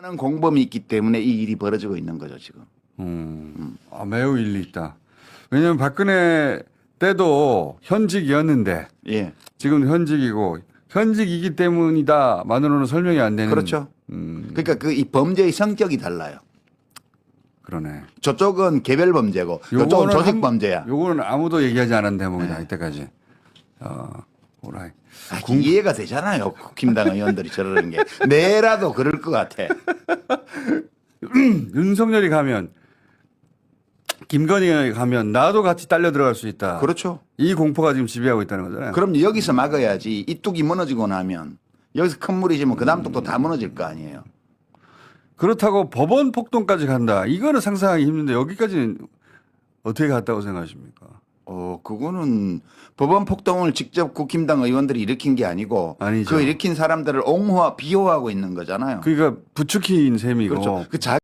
하는 공범이 있기 때문에 이 일이 벌어지고 있는 거죠 지금. 음, 아, 매우 일리 있다. 왜냐하면 박근혜 때도 현직이었는데 예, 지금 현직이고 현직이기 때문이다 만으로는 설명이 안 되는. 그렇죠. 음, 그러니까 그 이 범죄의 성격이 달라요. 그러네. 저쪽은 개별 범죄고 이쪽은 요거는 조직 한- 범죄야. 요거는 아무도 얘기하지 않은 대목이다 네. 이때까지. 어, 오라이. 아, 이해가 되잖아요. 국힘당 의원들이 저러는 게 내라도 그럴 것 같아. 윤석열이 가면 김건희가 가면 나도 같이 딸려 들어갈 수 있다. 그렇죠. 이 공포가 지금 지배하고 있다는 거잖아요. 그럼 여기서 막아야지. 이 뚝이 무너지고 나면 여기서 큰 물이 지면 그 다음 뚝도 다 무너질 거 아니에요. 그렇다고 법원 폭동까지 간다. 이거는 상상하기 힘든데 여기까지는 어떻게 갔다고 생각하십니까? 어, 그거는 법원 폭동을 직접 국힘당 의원들이 일으킨 게 아니고 아니죠. 그 일으킨 사람들을 옹호와 비호하고 있는 거잖아요. 그러니까 부추긴 셈이고 그렇죠. 그 자,